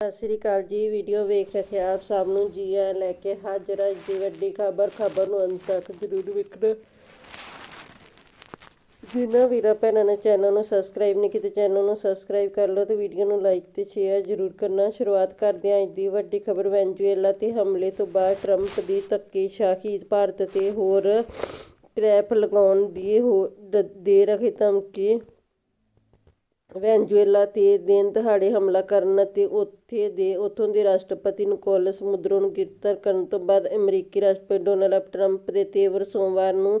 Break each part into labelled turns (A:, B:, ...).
A: ਸਤਿ ਸ੍ਰੀ ਅਕਾਲ ਜੀ, ਵੀਡੀਓ ਵੇਖ ਰਹੇ ਆਪ ਸਭ ਨੂੰ। ਜੀ ਆ ਲੈ ਕੇ ਹਾਜ਼ਰ ਹਾਂ ਅੱਜ ਦੀ ਵੱਡੀ ਖਬਰ ਖਬਰ ਨੂੰ ਅੰਤ ਤੱਕ ਜ਼ਰੂਰ ਵੇਖਣਾ। ਜਿਨ੍ਹਾਂ ਵੀਰਾਂ ਭੈਣਾਂ ਨੇ ਚੈਨਲ ਨੂੰ ਸਬਸਕ੍ਰਾਈਬ ਨਹੀਂ ਕੀਤਾ, ਚੈਨਲ ਨੂੰ ਸਬਸਕ੍ਰਾਈਬ ਕਰ ਲਓ ਤੇ ਵੀਡੀਓ ਨੂੰ ਲਾਈਕ ਤੇ ਸ਼ੇਅਰ ਜ਼ਰੂਰ ਕਰਨਾ। ਸ਼ੁਰੂਆਤ ਕਰਦੇ ਹਾਂ ਅੱਜ ਦੀ ਵੱਡੀ ਖਬਰ, ਵੈਨਜ਼ੂਏਲਾ ਤੇ ਹਮਲੇ ਤੋਂ ਬਾਅਦ ਟਰੰਪ ਦੀ ਧੱਕੇਸ਼ਾਹੀ ਭਾਰਤ ਤੇ ਹੋਰ ਟ੍ਰੈਪ ਲਗਾਉਣ ਦੀ ਹੋ ਦੇ ਰਹੇ ਧਮਕੀ। ਵੈਨਜ਼ੂਏਲਾ ਤੇ ਦਿਨ ਦਹਾੜੇ ਹਮਲਾ ਕਰਨ ਅਤੇ ਉੱਥੇ ਦੇ, ਉੱਥੋਂ ਦੇ ਰਾਸ਼ਟਰਪਤੀ ਨਿਕੋਲਸ ਮਦੁਰੋ ਨੂੰ ਗ੍ਰਿਫਤਾਰ ਕਰਨ ਤੋਂ ਬਾਅਦ ਅਮਰੀਕੀ ਰਾਸ਼ਟਰਪਤੀ ਡੋਨਾਲਡ ਟਰੰਪ ਦੇ ਤੇਵਰ ਸੋਮਵਾਰ ਨੂੰ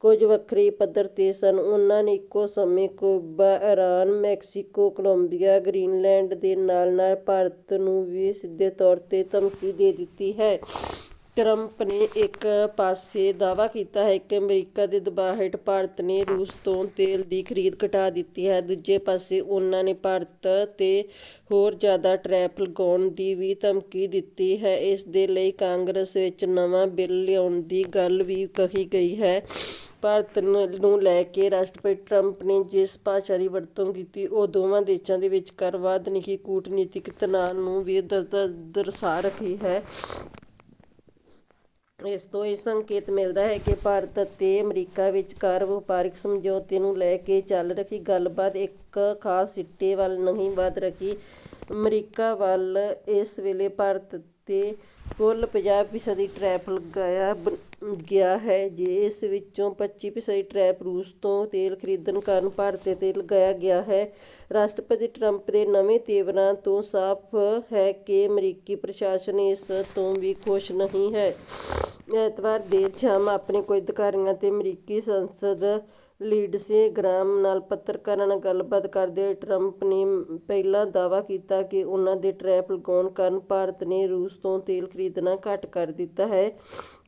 A: ਕੁਝ ਵੱਖਰੇ ਪੱਧਰ ਤੇ ਸਨ। ਉਹਨਾਂ ਨੇ ਇੱਕੋ ਸਮੇਂ Cuba Iran, Mexico, Colombia, Greenland ਦੇ ਨਾਲ ਨਾਲ ਭਾਰਤ ਨੂੰ ਵੀ ਸਿੱਧੇ ਤੌਰ ਤੇ ਧਮਕੀ ਦੇ ਦਿੱਤੀ ਹੈ। ਟਰੰਪ ਨੇ ਇੱਕ ਪਾਸੇ ਦਾਅਵਾ ਕੀਤਾ ਹੈ ਕਿ ਅਮਰੀਕਾ ਦੇ ਦਬਾਅ ਹੇਠ ਭਾਰਤ ਨੇ ਰੂਸ ਤੋਂ ਤੇਲ ਦੀ ਖਰੀਦ ਘਟਾ ਦਿੱਤੀ ਹੈ। ਦੂਜੇ ਪਾਸੇ ਉਹਨਾਂ ਨੇ ਭਾਰਤ ਤੇ ਹੋਰ ਜ਼ਿਆਦਾ ਟਰੈਪ ਲਗਾਉਣ ਦੀ ਵੀ ਧਮਕੀ ਦਿੱਤੀ ਹੈ। ਇਸ ਦੇ ਲਈ ਕਾਂਗਰਸ ਵਿੱਚ ਨਵਾਂ ਬਿੱਲ ਲਿਆਉਣ ਦੀ ਗੱਲ ਵੀ ਕਹੀ ਗਈ ਹੈ। ਭਾਰਤ ਨੂੰ ਲੈ ਕੇ ਰਾਸ਼ਟਰਪਤੀ ਟਰੰਪ ਨੇ ਜਿਸ ਭਾਸ਼ਾ ਦੀ ਵਰਤੋਂ ਕੀਤੀ, ਉਹ ਦੋਵਾਂ ਦੇਸ਼ਾਂ ਦੇ ਵਿਚਕਾਰ ਵਧਨਿਕੀ ਕੂਟਨੀਤਿਕ ਤਣਾਅ ਨੂੰ ਵੀ ਦਰ- ਦਰਸਾ ਰਹੀ ਹੈ। ਇਸ ਤੋਂ ਇਹ ਸੰਕੇਤ ਮਿਲਦਾ ਹੈ ਕਿ ਭਾਰਤ ਅਤੇ ਅਮਰੀਕਾ ਵਿਚਕਾਰ ਵਪਾਰਕ ਸਮਝੌਤੇ ਨੂੰ ਲੈ ਕੇ ਚੱਲ ਰਹੀ ਗੱਲਬਾਤ ਇੱਕ ਖਾਸ ਸਿੱਟੇ ਵੱਲ ਨਹੀਂ ਵਧ ਰਹੀ। ਅਮਰੀਕਾ ਵੱਲ ਇਸ ਵੇਲੇ ਭਾਰਤ ਤੇ ਕੁੱਲ 50% ਟਰੈਪ ਲਗਾਇਆ ਬ- ਗਿਆ ਹੈ, ਜੇ ਇਸ ਵਿੱਚੋਂ 25% ਟਰੈਪ ਰੂਸ ਤੋਂ ਤੇਲ ਖਰੀਦਣ ਕਾਰਨ ਭਾਰਤ ਤੇ ਲਗਾਇਆ ਗਿਆ ਹੈ। ਰਾਸ਼ਟਰਪਤੀ ਟਰੰਪ ਦੇ ਨਵੇਂ ਤੇਵਰਾਂ ਤੋਂ ਸਾਫ਼ ਹੈ ਕਿ ਅਮਰੀਕੀ ਪ੍ਰਸ਼ਾਸਨ ਇਸ ਤੋਂ ਵੀ ਖੁਸ਼ ਨਹੀਂ ਹੈ। ਐਤਵਾਰ ਦੇਰ ਸ਼ਾਮ ਆਪਣੇ ਕੁਝ ਅਧਿਕਾਰੀਆਂ ਅਤੇ ਅਮਰੀਕੀ ਸੰਸਦ ਲੀਡਸੇ ਗ੍ਰਾਮ ਨਾਲ ਪੱਤਰਕਾਰਾਂ ਨਾਲ ਗੱਲਬਾਤ ਕਰਦੇ ਹੋਏ ਟਰੰਪ ਨੇ ਪਹਿਲਾਂ ਦਾਅਵਾ ਕੀਤਾ ਕਿ ਉਹਨਾਂ ਦੇ ਟਰੈਪ ਲਗਾਉਣ ਕਾਰਨ ਭਾਰਤ ਨੇ ਰੂਸ ਤੋਂ ਤੇਲ ਖਰੀਦਣਾ ਘੱਟ ਕਰ ਦਿੱਤਾ ਹੈ।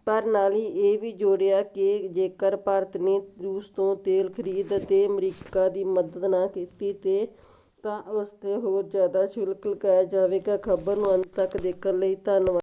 A: ਪਰ ਨਾਲ ਹੀ ਇਹ ਵੀ ਜੋੜਿਆ ਕਿ ਜੇਕਰ ਭਾਰਤ ਨੇ ਰੂਸ ਤੋਂ ਤੇਲ ਖਰੀਦ ਅਤੇ ਅਮਰੀਕਾ ਦੀ ਮਦਦ ਨਾ ਕੀਤੀ ਤੇ ਤਾਂ ਉਸ ਤੇ ਹੋਰ ਜ਼ਿਆਦਾ ਸ਼ੁਲਕ ਲਗਾਇਆ ਜਾਵੇਗਾ। ਖਬਰ ਨੂੰ ਅੰਤ ਤੱਕ ਦੇਖਣ ਲਈ ਧੰਨਵਾਦ।